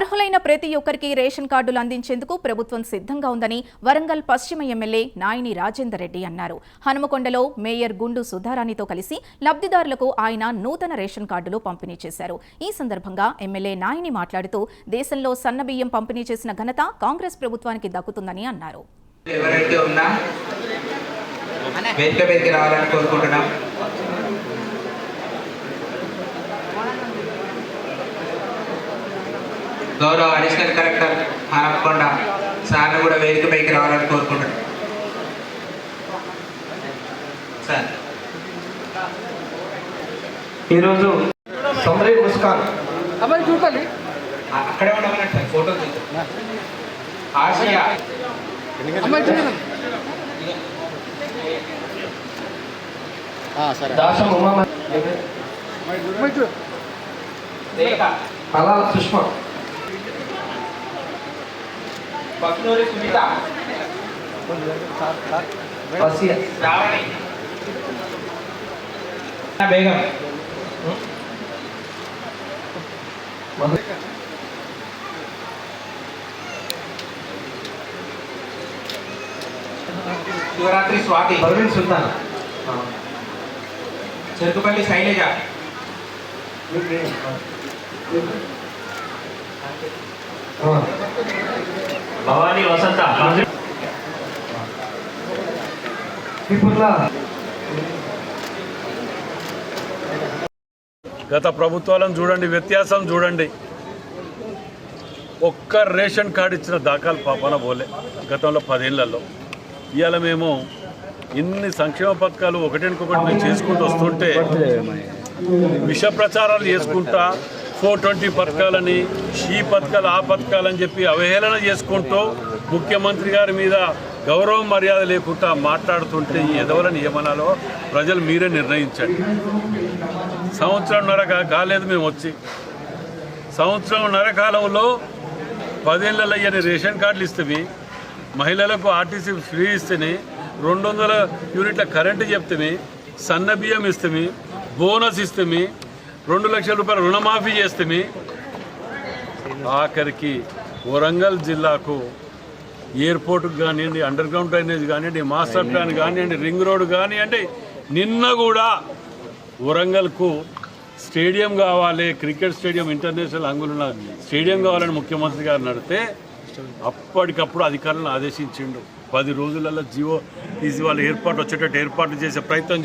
అర్హులైన ప్రతి ఒక్కరికి రేషన్ కార్డులు అందించేందుకు ప్రభుత్వం సిద్ధంగా ఉందని వరంగల్ పశ్చిమ ఎమ్మెల్యే నాయిని రాజేందర్ రెడ్డి అన్నారు. హనుమకొండలో మేయర్ గుండు సుధారాణితో కలిసి లబ్ధిదారులకు ఆయన నూతన రేషన్ కార్డులు పంపిణీ చేశారు. ఈ సందర్భంగా ఎమ్మెల్యే నాయిని మాట్లాడుతూ దేశంలో సన్నబియ్యం పంపిణీ చేసిన ఘనత కాంగ్రెస్ ప్రభుత్వానికి దక్కుతుందని అన్నారు. గౌరవ అడిషనల్ కలెక్టర్ హనపకొండ సార్ని కూడా వేదిక పైకి రావాలని కోరుకుంటున్నాం సార్. ఈరోజు సమరీ ముస్కాన్. అమ్మాయి చూడాలి అక్కడే ఉండమన్నట్టు సార్ ఫోటో. ఆసియా ఉమా పలాల సుష్మ. పక్నూరి సునీత వసియ శ్రావణి బేగం మధు శివరాత్రి స్వాతి పర్వీన్ సుల్తాన్ చెరుకుపల్లి శైలజ భవానీ వసంత గత ప్రభుత్వాలను చూడండి వ్యత్యాసం చూడండి. ఒక్క రేషన్ కార్డు ఇచ్చిన దాఖలు పాపన పోలే గతంలో పదేళ్ళలో. ఇవాళ మేము ఇన్ని సంక్షేమ పథకాలు ఒకటికొకటి మేము చేసుకుంటూ వస్తుంటే విష ప్రచారాలు చేసుకుంటా ఫోర్ ట్వంటీ పథకాలని ఈ పథకాలు ఆ పథకాలని చెప్పి అవహేళన చేసుకుంటూ ముఖ్యమంత్రి గారి మీద గౌరవం మర్యాద లేకుండా మాట్లాడుతుంటే ఈ ఎదవలని ఏమనాలో ప్రజలు మీరే నిర్ణయించండి. సంవత్సరంన్నర కాలేదు మేము వచ్చి. సంవత్సరంన్నర కాలంలో పదేళ్ళలో అయ్యని రేషన్ కార్డులు ఇస్తేవి మహిళలకు ఆర్టీసీ ఫ్రీ ఇస్తేనే రెండు వందల యూనిట్ల కరెంటు చెప్తేమి సన్న బియ్యం ఇస్తేమి బోనస్ ఇస్తేమి రెండు లక్షల రూపాయల రుణమాఫీ చేస్తే ఆఖరికి వరంగల్ జిల్లాకు ఎయిర్పోర్ట్కి కానివ్వండి అండర్ గ్రౌండ్ డ్రైనేజ్ కానివ్వండి మాస్టర్ ప్లాన్ కానివ్వండి రింగ్ రోడ్ కానివ్వండి నిన్న కూడా వరంగల్కు స్టేడియం కావాలి క్రికెట్ స్టేడియం ఇంటర్నేషనల్ అంగులున్న స్టేడియం కావాలని ముఖ్యమంత్రి గారు నడితే అప్పటికప్పుడు అధికారులను ఆదేశించిండు. పది రోజులలో జియో తీసి వాళ్ళు ఏర్పాటు వచ్చేటట్టు ఏర్పాటు చేసే ప్రయత్నం